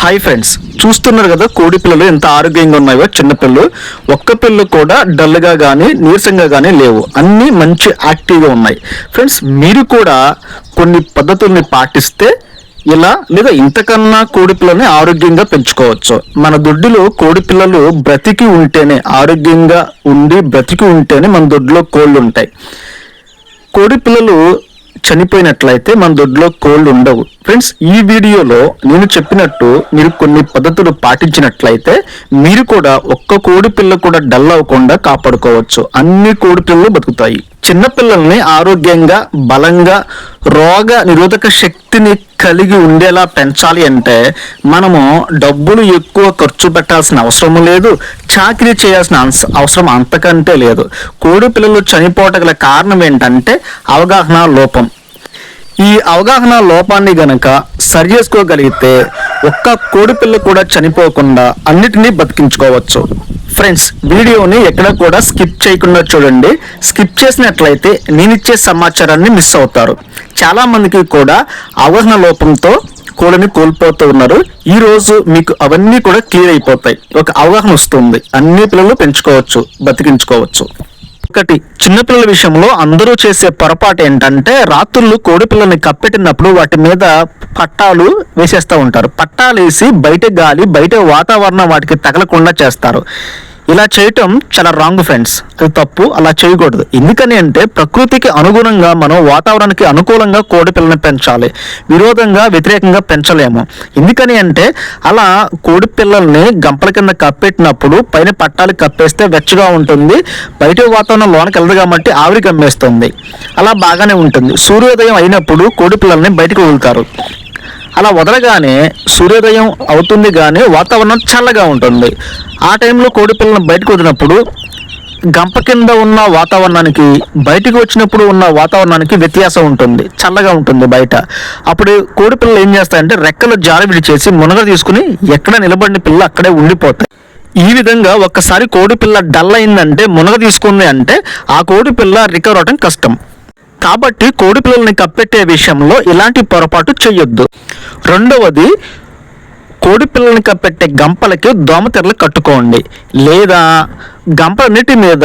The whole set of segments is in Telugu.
హాయ్ ఫ్రెండ్స్ చూస్తున్నారు కదా కోడి పిల్లలు ఎంత ఆరోగ్యంగా ఉన్నాయో చిన్నపిల్లలు ఒక్క పిల్లలు కూడా డల్గా కానీ నీరసంగా కానీ లేవు. అన్నీ మంచి యాక్టివ్గా ఉన్నాయి. ఫ్రెండ్స్ మీరు కూడా కొన్ని పద్ధతుల్ని పాటిస్తే ఇలా లేదా ఇంతకన్నా కోడి పిల్లని ఆరోగ్యంగా పెంచుకోవచ్చు. మన దొడ్డిలో కోడి పిల్లలు బ్రతికి ఉంటేనే ఆరోగ్యంగా ఉండి బ్రతికి ఉంటేనే మన దొడ్డులో కోళ్ళు ఉంటాయి. కోడి పిల్లలు చనిపోయినట్లయితే మన దొడ్లో కోళ్ళు ఉండవు. ఫ్రెండ్స్ ఈ వీడియోలో నేను చెప్పినట్టు మీరు కొన్ని పద్ధతులు పాటించినట్లయితే మీరు కూడా ఒక్క కోడి పిల్ల కూడా డల్ అవ్వకుండా కాపాడుకోవచ్చు. అన్ని కోడి పిల్లలు బతుకుతాయి. చిన్నపిల్లల్ని ఆరోగ్యంగా బలంగా రోగ నిరోధక శక్తిని కలిగి ఉండేలా పెంచాలి అంటే మనము డబ్బులు ఎక్కువ ఖర్చు పెట్టాల్సిన అవసరం లేదు చాకరీ చేయాల్సిన అవసరం అంతకంటే లేదు. కోడి పిల్లలు చనిపోవట గల కారణం ఏంటంటే అవగాహన లోపం. ఈ అవగాహన లోపాన్ని గనక సరి చేసుకోగలిగితే ఒక్క కోడి పిల్ల కూడా చనిపోకుండా అన్నిటినీ బతికించుకోవచ్చు. ఫ్రెండ్స్ వీడియోని ఎక్కడ కూడా స్కిప్ చేయకుండా చూడండి. స్కిప్ చేసినట్లయితే నేనిచ్చే సమాచారాన్ని మిస్ అవుతారు. చాలామందికి కూడా అవగాహన లోపంతో కోళ్ళని కోల్పోతూ ఉన్నారు. ఈ రోజు మీకు అవన్నీ కూడా క్లియర్ అయిపోతాయి. ఒక అవగాహన వస్తుంది. అన్ని పిల్లలు పెంచుకోవచ్చు బతికించుకోవచ్చు. ఒకటి చిన్నపిల్లల విషయంలో అందరూ చేసే పొరపాటు ఏంటంటే రాత్రులు కోడిపిల్లని కప్పెట్టినప్పుడు వాటి మీద పట్టాలు వేసేస్తూ ఉంటారు. పట్టాలు వేసి బయట గాలి బయట వాతావరణం వాటికి తగలకుండా చేస్తారు. ఇలా చేయటం చాలా రాంగ్ ఫ్రెండ్స్ అది తప్పు అలా చేయకూడదు. ఎందుకని అంటే ప్రకృతికి అనుగుణంగా మనం వాతావరణానికి అనుకూలంగా కోడి పిల్లని పెంచాలి. విరోధంగా వ్యతిరేకంగా పెంచలేము. ఎందుకని అంటే అలా కోడి పిల్లల్ని గంపల కింద కప్పెట్టినప్పుడు పైన పట్టాలు కప్పేస్తే వెచ్చగా ఉంటుంది. బయట వాతావరణం లోనకి వెళ్ళదు కాబట్టి ఆవిరి కమ్మేస్తుంది. అలా బాగానే ఉంటుంది. సూర్యోదయం అయినప్పుడు కోడి పిల్లల్ని బయటకు వదులుతారు. అలా వదలగానే సూర్యోదయం అవుతుంది కానీ వాతావరణం చల్లగా ఉంటుంది. ఆ టైంలో కోడి పిల్లలను బయటకు వదిలినప్పుడు గంప కింద ఉన్న వాతావరణానికి బయటికి వచ్చినప్పుడు ఉన్న వాతావరణానికి వ్యత్యాసం ఉంటుంది. చల్లగా ఉంటుంది బయట. అప్పుడు కోడి పిల్లలు ఏం చేస్తాయంటే రెక్కలు జారబిడి చేసి మునగ తీసుకుని ఎక్కడ నిలబడిన పిల్ల అక్కడే ఉండిపోతాయి. ఈ విధంగా ఒక్కసారి కోడి పిల్ల డల్ అయిందంటే మునగ తీసుకుంది అంటే ఆ కోడి పిల్ల రికవర్ అవటం కష్టం. కాబట్టి కోడి పిల్లల్ని కప్పెట్టే విషయంలో ఇలాంటి పొరపాటు చేయొద్దు. రెండవది కోడి పిల్లల్ని కప్పెట్టే గంపలకి దోమతెరలు కట్టుకోండి. లేదా గంపలన్నిటి మీద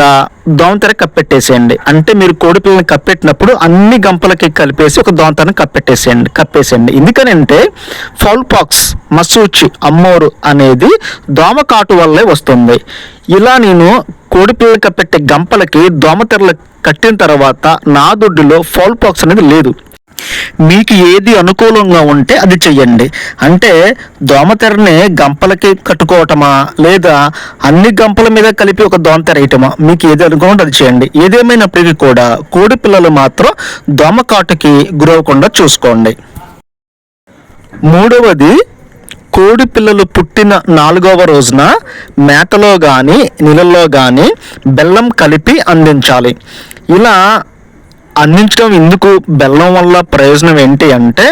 దోమతెర కప్పెట్టేసేయండి. అంటే మీరు కోడి పిల్లల్ని కప్పెట్టినప్పుడు అన్ని గంపలకి కలిపేసి ఒక దోమతెరను కప్పెట్టేసేయండి కప్పేసేయండి. ఎందుకనంటే ఫౌల్ పాక్స్ మసూచి అమ్మోరు అనేది దోమకాటు వల్లే వస్తుంది. ఇలా నేను కోడి పెట్టే కప్పెట్టే గంపలకి దోమతెరలు కట్టిన తర్వాత నా దొడ్డిలో ఫౌల్ పాక్స్ అనేది లేదు. మీకు ఏది అనుకూలంగా ఉంటే అది చెయ్యండి. అంటే దోమతెరని గంపలకి కట్టుకోవటమా? లేదా అన్ని గంపల మీద కలిపి ఒక దోమతెర వేయటమా? మీకు ఏది అనుకూలం అది చేయండి ఏదేమైనప్పటికీ కూడా కోడి పిల్లలు మాత్రం దోమకాటుకి గురవకుండా చూసుకోండి. మూడవది కోడి పిల్లలు పుట్టిన నాలుగవ రోజున మేతలో కానీ నీళ్ళల్లో కానీ బెల్లం కలిపి అందించాలి. ఇలా అందించడం ఎందుకు? బెల్లం వల్ల ప్రయోజనం ఏంటి అంటే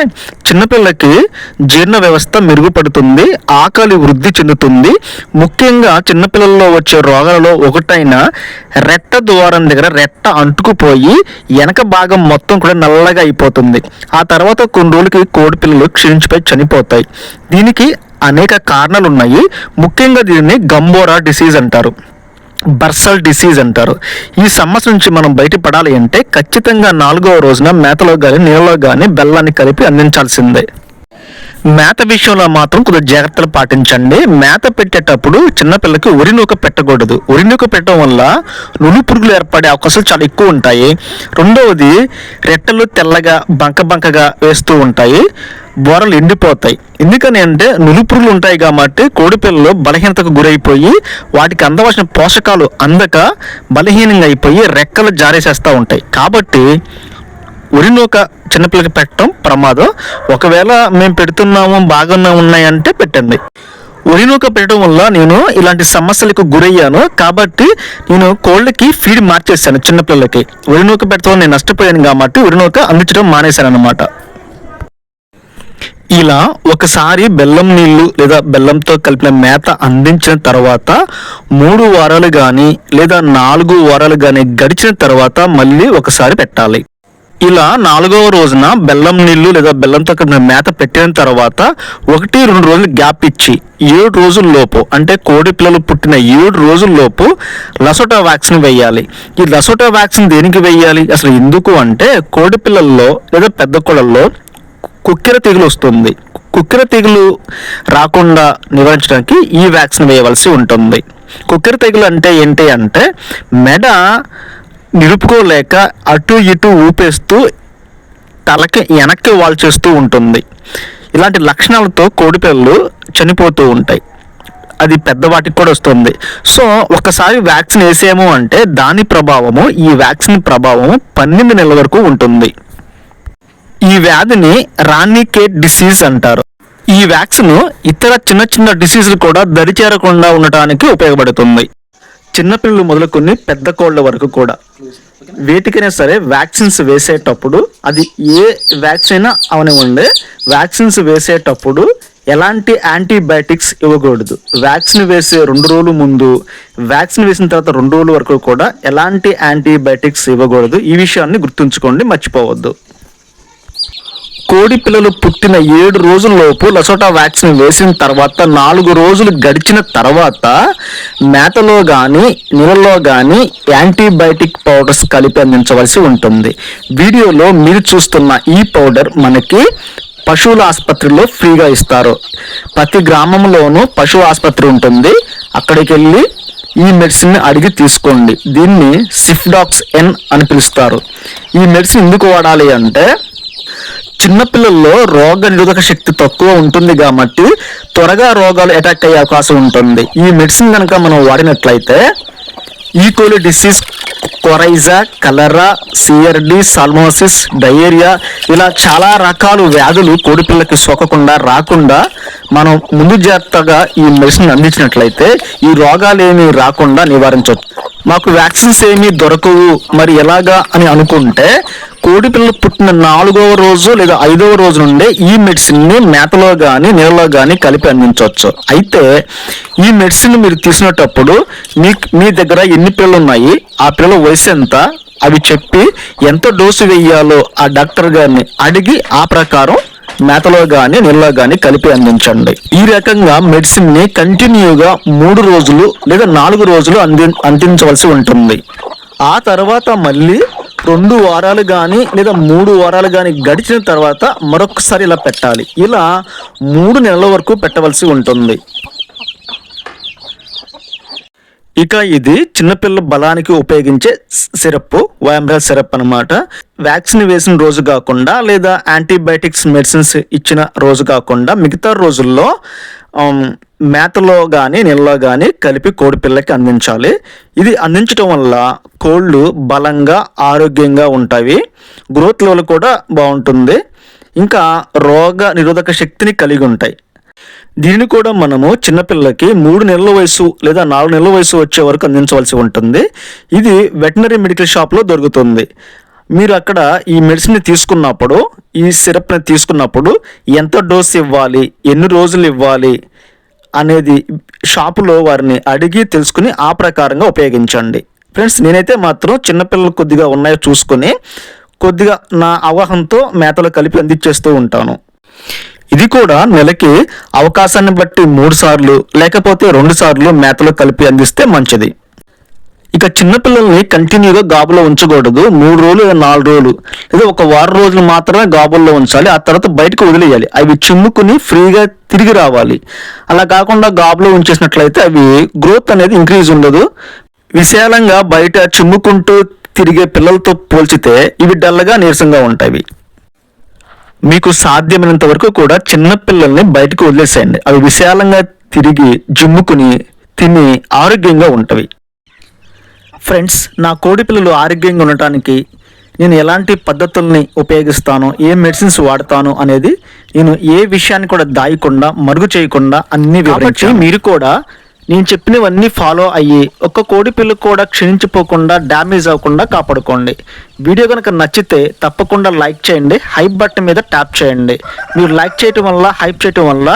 చిన్నపిల్లకి జీర్ణ వ్యవస్థ మెరుగుపడుతుంది ఆకలి వృద్ధి చెందుతుంది. ముఖ్యంగా చిన్నపిల్లల్లో వచ్చే రోగాలలో ఒకటైన రెట్ట ద్వారం దగ్గర రెట్ట అంటుకుపోయి వెనక భాగం మొత్తం కూడా నల్లగా అయిపోతుంది. ఆ తర్వాత కొన్ని రోజులకి కోడి పిల్లలు క్షీణించిపోయి చనిపోతాయి. దీనికి అనేక కారణాలు ఉన్నాయి ముఖ్యంగా దీనిని గంబోరా డిసీజ్ అంటారు. బర్సల్ డిసీజ్ అంటారు. ఈ సమస్య నుంచి మనం బయటపడాలి అంటే ఖచ్చితంగా నాలుగవ రోజున మేతలో కానీ నీళ్ళలో కానీ బెల్లాన్ని కలిపి అందించాల్సిందే. మేత విషయంలో మాత్రం కొద్దిగా జాగ్రత్తలు పాటించండి. మేత పెట్టేటప్పుడు చిన్నపిల్లకి ఉరినూక పెట్టకూడదు. ఉరినూక పెట్టడం వల్ల నులు పురుగులు ఏర్పడే అవకాశాలు చాలా ఎక్కువ ఉంటాయి. రెండవది రెట్టలు తెల్లగా బంక బంకగా వేస్తూ ఉంటాయి. బోరలు ఎండిపోతాయి. ఎందుకని అంటే నులుపురులు పురుగులు ఉంటాయి కాబట్టి కోడిపిల్లలు బలహీనతకు గురైపోయి వాటికి అందవలసిన పోషకాలు అందక బలహీనంగా అయిపోయి రెక్కలు జారేసేస్తూ ఉంటాయి. కాబట్టి ఉరినూక చిన్నపిల్లకి పెట్టడం ప్రమాదం. ఒకవేళ మేము పెడుతున్నాము బాగానే ఉన్నాయంటే పెట్టండి. ఉరినూక పెట్టడం వల్ల నేను ఇలాంటి సమస్యలకు గురయ్యాను. కాబట్టి నేను కోళ్ళకి ఫీడ్ మార్చేసాను చిన్నపిల్లలకి ఉరినూక పెట్టడం నేను నష్టపోయాను కాబట్టి ఉరినూక అందించడం మానేశాను అనమాట ఇలా ఒకసారి బెల్లం నీళ్ళు లేదా బెల్లంతో కలిపిన మేత అందించిన తర్వాత మూడు వారాలు కానీ లేదా నాలుగు వారాలు కానీ గడిచిన తర్వాత మళ్ళీ ఒకసారి పెట్టాలి. ఇలా నాలుగవ రోజున బెల్లం నీళ్ళు లేదా బెల్లంతో కలిపిన మేత పెట్టిన తర్వాత ఒకటి రెండు రోజులు గ్యాప్ ఇచ్చి ఏడు రోజుల లోపు అంటే కోడి పిల్లలు పుట్టిన ఏడు రోజుల లోపు లసోటా వ్యాక్సిన్ వేయాలి. ఈ లసోటా వ్యాక్సిన్ దేనికి వేయాలి? అసలు ఎందుకు అంటే కోడి పిల్లల్లో లేదా పెద్ద కోళ్ళల్లో కుక్కెర తెగులు వస్తుంది. కుక్కెర తెగులు రాకుండా నివారించడానికి ఈ వ్యాక్సిన్ వేయవలసి ఉంటుంది. కుక్కెర తెగులు అంటే ఏంటి అంటే మెడ నిలుపుకోలేక అటు ఇటు ఊపేస్తూ తలకి వెనక్కి వాల్చేస్తూ ఉంటుంది. ఇలాంటి లక్షణాలతో కోడిపిల్లలు చనిపోతూ ఉంటాయి. అది పెద్దవాటికి కూడా వస్తుంది. సో ఒకసారి వ్యాక్సిన్ వేసాము అంటే దాని ప్రభావము ఈ వ్యాక్సిన్ ప్రభావము పన్నెండు నెలల వరకు ఉంటుంది. ఈ వ్యాధిని రాణికేట్ డిసీజ్ అంటారు. ఈ వ్యాక్సిన్ ఇతర చిన్న చిన్న డిసీజులు కూడా దరిచేరకుండా ఉండటానికి ఉపయోగపడుతుంది. చిన్నపిల్లలు మొదలుకొని పెద్ద కోళ్ళ వరకు కూడా. వేటికైనా సరే వ్యాక్సిన్స్ వేసేటప్పుడు అది ఏ వ్యాక్సిన్ అయినా అవనివ్వండి. వ్యాక్సిన్స్ వేసేటప్పుడు ఎలాంటి యాంటీబయాటిక్స్ ఇవ్వకూడదు. వ్యాక్సిన్ వేసే రెండు రోజులు ముందు వ్యాక్సిన్ వేసిన తర్వాత రెండు రోజుల వరకు కూడా ఎలాంటి యాంటీబయాటిక్స్ ఇవ్వకూడదు. ఈ విషయాన్ని గుర్తుంచుకోండి మర్చిపోవద్దు. కోడి పిల్లలు పుట్టిన ఏడు రోజుల్లోపు లసోటా వ్యాక్సిన్ వేసిన తర్వాత నాలుగు రోజులు గడిచిన తర్వాత మేతలో కానీ నీళ్ళలో కానీ యాంటీబయాటిక్ పౌడర్స్ కలిపి అందించవలసి ఉంటుంది. వీడియోలో మీరు చూస్తున్న ఈ పౌడర్ మనకి పశువుల ఆసుపత్రిలో ఫ్రీగా ఇస్తారు. ప్రతి గ్రామంలోనూ పశువు ఆసుపత్రి ఉంటుంది. అక్కడికి వెళ్ళి ఈ మెడిసిన్ అడిగి తీసుకోండి. దీన్ని సిఫ్డాక్స్ ఎన్ అని పిలుస్తారు. ఈ మెడిసిన్ ఎందుకు వాడాలి అంటే చిన్నపిల్లల్లో రోగ నిరోధక శక్తి తక్కువ ఉంటుంది కాబట్టి త్వరగా రోగాలు అటాక్ అయ్యే అవకాశం ఉంటుంది. ఈ మెడిసిన్ కనుక మనం వాడినట్లయితే E coli disease coryza cholera CRD సాల్మోసిస్ diarrhoea ఇలా చాలా రకాల వ్యాధులు కోడిపిల్లకి సోకకుండా రాకుండా మనం ముందు జాగ్రత్తగా ఈ మెడిసిన్ అందించినట్లయితే ఈ రోగాలు ఏమీ రాకుండా నివారించవచ్చు. మాకు వ్యాక్సిన్స్ ఏమీ దొరకవు. మరి ఎలాగా అని అనుకుంటే కోడి పిల్లలు పుట్టిన నాలుగవ రోజు లేదా ఐదవ రోజు నుండే ఈ మెడిసిన్ని మేతలో కానీ నీళ్ళలో కానీ కలిపి అందించవచ్చు. అయితే ఈ మెడిసిన్ మీరు తీసినప్పుడు మీ మీ దగ్గర ఎన్ని పిల్లలు ఉన్నాయి ఆ పిల్లల వయసు ఎంత అవి చెప్పి ఎంత డోసు వేయాలో ఆ డాక్టర్ గారిని అడిగి ఆ ప్రకారం మేతలో కానీ నీళ్ళలో కానీ కలిపి అందించండి. ఈ రకంగా మెడిసిన్ని కంటిన్యూగా మూడు రోజులు లేదా నాలుగు రోజులు అంది అందించవలసి ఉంటుంది. ఆ తర్వాత మళ్ళీ రెండు వారాలు కానీ లేదా మూడు వారాలు కానీ గడిచిన తర్వాత మరొకసారి ఇలా పెట్టాలి. ఇలా మూడు నెలల వరకు పెట్టవలసి ఉంటుంది. ఇక ఇది చిన్నపిల్ల బలానికి ఉపయోగించే సిరప్ వైఎంబ్రల్ సిరప్ అన్నమాట. వ్యాక్సిన్ వేసిన రోజు కాకుండా లేదా యాంటీబయాటిక్స్ మెడిసిన్స్ ఇచ్చిన రోజు కాకుండా మిగతా రోజుల్లో మేతలో కానీ నీళ్ళలో కానీ కలిపి కోడి పిల్లకి అందించాలి. ఇది అందించడం వల్ల కోళ్ళు బలంగా ఆరోగ్యంగా ఉంటాయి. గ్రోత్ లెవెల్ కూడా బాగుంటుంది. ఇంకా రోగ నిరోధక శక్తిని కలిగి ఉంటాయి. దీనిని కూడా మనము చిన్నపిల్లలకి మూడు నెలల వయసు లేదా నాలుగు నెలల వయసు వచ్చే వరకు అందించవలసి ఉంటుంది. ఇది వెటనరీ మెడికల్ షాప్లో దొరుకుతుంది. మీరు అక్కడ ఈ మెడిసిన్ని తీసుకున్నప్పుడు ఈ సిరప్ని తీసుకున్నప్పుడు ఎంత డోస్ ఇవ్వాలి ఎన్ని రోజులు ఇవ్వాలి అనేది షాపులో వారిని అడిగి తెలుసుకుని ఆ ప్రకారంగా ఉపయోగించండి. ఫ్రెండ్స్ నేనైతే మాత్రం చిన్నపిల్లలు కొద్దిగా ఉన్నాయో చూసుకొని కొద్దిగా నా అవగాహనతో మేతలో కలిపి అందించేస్తూ ఉంటాను. ఇది కూడా నెలకి అవకాశాన్ని బట్టి మూడు సార్లు లేకపోతే రెండు సార్లు మేతలో కలిపి అందిస్తే మంచిది. ఇక చిన్నపిల్లల్ని కంటిన్యూగా గాబులో ఉంచకూడదు. మూడు రోజులు లేదా నాలుగు రోజులు లేదా ఒక వారం రోజులు మాత్రమే గాబుల్లో ఉంచాలి. ఆ తర్వాత బయటకు వదిలేయాలి. అవి చిమ్ముకుని ఫ్రీగా తిరిగి రావాలి. అలా కాకుండా గాబులో ఉంచేసినట్లయితే అవి గ్రోత్ అనేది ఇంక్రీజ్ ఉండదు. విశాలంగా బయట చిమ్ముకుంటూ తిరిగే పిల్లలతో పోల్చితే ఇవి డల్లగా నీరసంగా ఉంటాయి. మీకు సాధ్యమైనంత వరకు కూడా చిన్న పిల్లల్ని బయటకు వదిలేసేయండి. అవి విశాలంగా తిరిగి జిమ్ముకుని తిని ఆరోగ్యంగా ఉంటవి. ఫ్రెండ్స్ నా కోడి పిల్లలు ఆరోగ్యంగా ఉండటానికి నేను ఎలాంటి పద్ధతుల్ని ఉపయోగిస్తాను? ఏ మెడిసిన్స్ వాడతాను? అనేది నేను ఏ విషయాన్ని కూడా దాయకుండా మరుగు చేయకుండా అన్ని వివరించి మీరు కూడా నేను చెప్పినవన్నీ ఫాలో అయ్యి ఒక్క కోడి పిల్ల కూడా క్షీణించిపోకుండా డ్యామేజ్ అవ్వకుండా కాపాడుకోండి. వీడియో కనుక నచ్చితే తప్పకుండా లైక్ చేయండి. హైప్ బటన్ మీద ట్యాప్ చేయండి. మీరు లైక్ చేయటం వల్ల హైప్ చేయటం వల్ల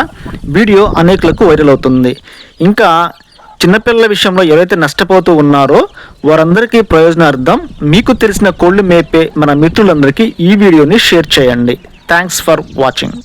వీడియో అనేకులకు వైరల్ అవుతుంది. ఇంకా చిన్నపిల్లల విషయంలో ఎవరైతే నష్టపోతూ ఉన్నారో వారందరికీ ప్రయోజనార్థం మీకు తెలిసిన కోళ్ళు మేపే మన మిత్రులందరికీ ఈ వీడియోని షేర్ చేయండి. Thanks for watching